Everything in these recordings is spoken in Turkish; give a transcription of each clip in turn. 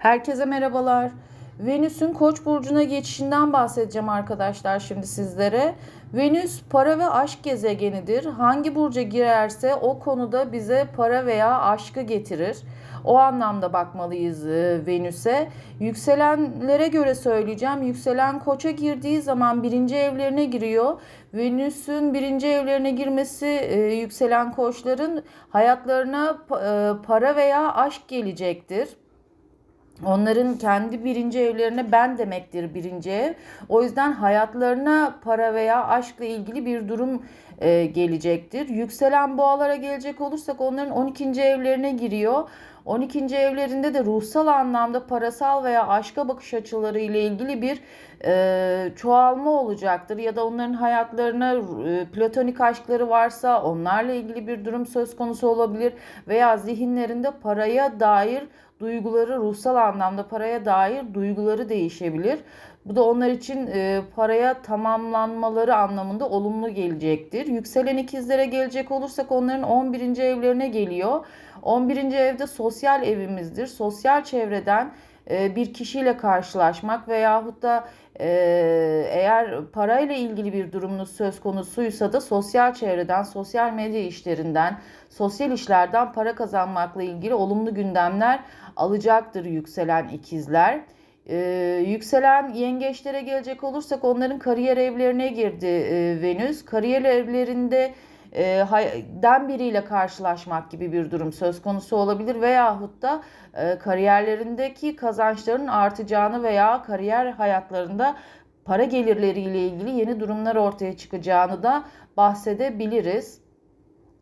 Herkese merhabalar. Venüs'ün Koç burcuna geçişinden bahsedeceğim arkadaşlar şimdi sizlere. Venüs para ve aşk gezegenidir. Hangi burca girerse o konuda bize para veya aşkı getirir. O anlamda bakmalıyız e, Venüs'e. Yükselenlere göre söyleyeceğim. Yükselen Koç'a girdiği zaman birinci evlerine giriyor. Venüs'ün birinci evlerine girmesi e, yükselen koçların hayatlarına e, para veya aşk gelecektir. Onların kendi birinci evlerine ben demektir birinci ev. O yüzden hayatlarına para veya aşkla ilgili bir durum e, gelecektir. Yükselen boğalara gelecek olursak onların 12. evlerine giriyor. 12. evlerinde de ruhsal anlamda parasal veya aşka bakış açıları ile ilgili bir e, çoğalma olacaktır. Ya da onların hayatlarına e, platonik aşkları varsa onlarla ilgili bir durum söz konusu olabilir. Veya zihinlerinde paraya dair duyguları ruhsal anlamda paraya dair duyguları değişebilir. Bu da onlar için e, paraya tamamlanmaları anlamında olumlu gelecektir. Yükselen ikizlere gelecek olursak onların 11. evlerine geliyor. 11. evde sosyal evimizdir. Sosyal çevreden bir kişiyle karşılaşmak veyahut da e, eğer parayla ilgili bir durumunuz söz konusuysa da sosyal çevreden, sosyal medya işlerinden, sosyal işlerden para kazanmakla ilgili olumlu gündemler alacaktır yükselen ikizler. Ee, yükselen yengeçlere gelecek olursak onların kariyer evlerine girdi e, Venüs. Kariyer evlerinde e, den biriyle karşılaşmak gibi bir durum söz konusu olabilir veyahut da e, kariyerlerindeki kazançların artacağını veya kariyer hayatlarında para gelirleriyle ilgili yeni durumlar ortaya çıkacağını da bahsedebiliriz.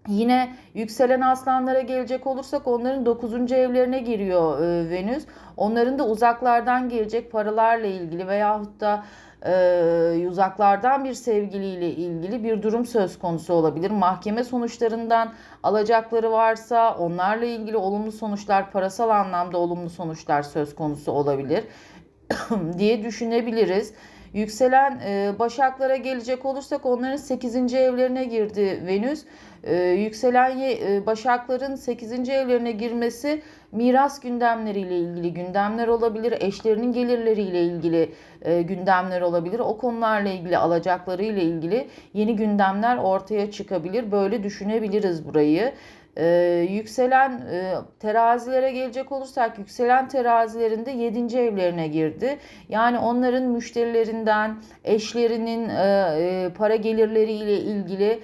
Yine yükselen aslanlara gelecek olursak onların 9. evlerine giriyor e, Venüs. Onların da uzaklardan gelecek paralarla ilgili veyahut da e, uzaklardan bir sevgiliyle ilgili bir durum söz konusu olabilir. Mahkeme sonuçlarından alacakları varsa onlarla ilgili olumlu sonuçlar, parasal anlamda olumlu sonuçlar söz konusu olabilir diye düşünebiliriz. Yükselen e, başaklara gelecek olursak onların 8. evlerine girdi Venüs. E, yükselen e, başakların 8. evlerine girmesi miras gündemleriyle ilgili gündemler olabilir. Eşlerinin gelirleriyle ilgili e, gündemler olabilir. O konularla ilgili alacaklarıyla ilgili yeni gündemler ortaya çıkabilir. Böyle düşünebiliriz burayı. Ee, yükselen e, terazilere gelecek olursak yükselen terazilerinde 7. evlerine girdi. Yani onların müşterilerinden, eşlerinin e, e, para gelirleriyle ilgili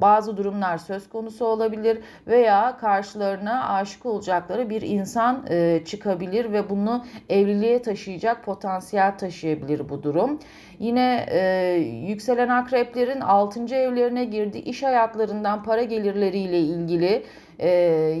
bazı durumlar söz konusu olabilir veya karşılarına aşık olacakları bir insan e, çıkabilir ve bunu evliliğe taşıyacak potansiyel taşıyabilir bu durum. Yine e, yükselen akreplerin 6. evlerine girdi. İş hayatlarından para gelirleriyle ilgili e,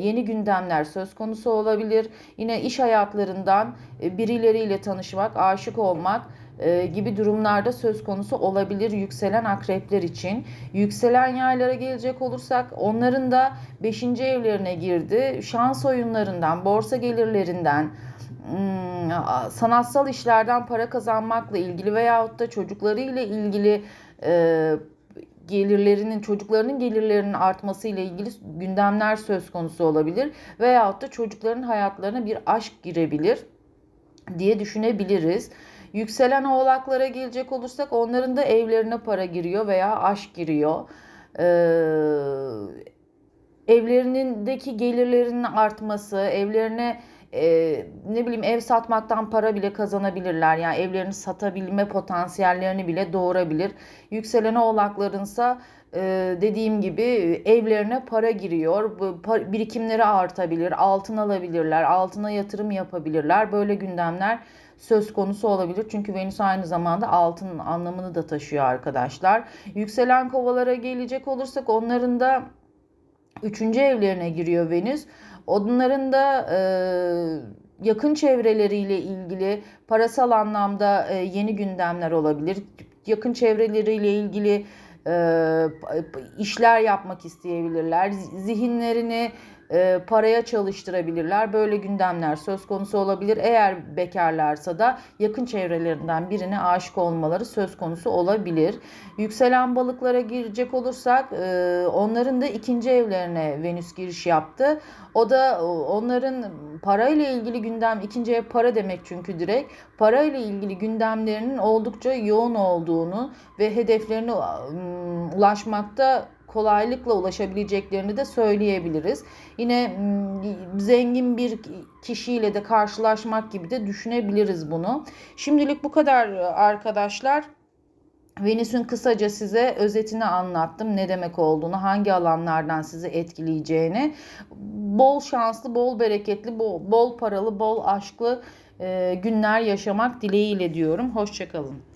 yeni gündemler söz konusu olabilir. Yine iş hayatlarından e, birileriyle tanışmak, aşık olmak e, gibi durumlarda söz konusu olabilir yükselen akrepler için. Yükselen yaylara gelecek olursak onların da 5. evlerine girdi. Şans oyunlarından, borsa gelirlerinden, hmm, sanatsal işlerden para kazanmakla ilgili veyahut da çocuklarıyla ilgili e, gelirlerinin çocuklarının gelirlerinin artması ile ilgili gündemler söz konusu olabilir veyahut da çocukların hayatlarına bir aşk girebilir diye düşünebiliriz. Yükselen oğlaklara gelecek olursak onların da evlerine para giriyor veya aşk giriyor. Ee, evlerindeki gelirlerinin artması, evlerine e, ne bileyim ev satmaktan para bile kazanabilirler. Yani evlerini satabilme potansiyellerini bile doğurabilir. Yükselen oğlaklarınsa e, dediğim gibi evlerine para giriyor. Birikimleri artabilir, altın alabilirler, altına yatırım yapabilirler. Böyle gündemler söz konusu olabilir. Çünkü Venüs aynı zamanda altın anlamını da taşıyor arkadaşlar. Yükselen kovalara gelecek olursak onların da Üçüncü evlerine giriyor Venüs. Onların da e, yakın çevreleriyle ilgili parasal anlamda e, yeni gündemler olabilir. Yakın çevreleriyle ilgili e, işler yapmak isteyebilirler. Zihinlerini e, paraya çalıştırabilirler. Böyle gündemler söz konusu olabilir. Eğer bekarlarsa da yakın çevrelerinden birine aşık olmaları söz konusu olabilir. Yükselen balıklara girecek olursak e, onların da ikinci evlerine Venüs giriş yaptı. O da onların parayla ilgili gündem ikinci ev para demek çünkü direkt parayla ilgili gündemlerinin oldukça yoğun olduğunu ve hedeflerine ım, ulaşmakta kolaylıkla ulaşabileceklerini de söyleyebiliriz. Yine mm, zengin bir kişiyle de karşılaşmak gibi de düşünebiliriz bunu. Şimdilik bu kadar arkadaşlar. Venüs'ün kısaca size özetini anlattım. Ne demek olduğunu, hangi alanlardan sizi etkileyeceğini. Bol şanslı, bol bereketli, bol, bol paralı, bol aşklı e, günler yaşamak dileğiyle diyorum. Hoşçakalın.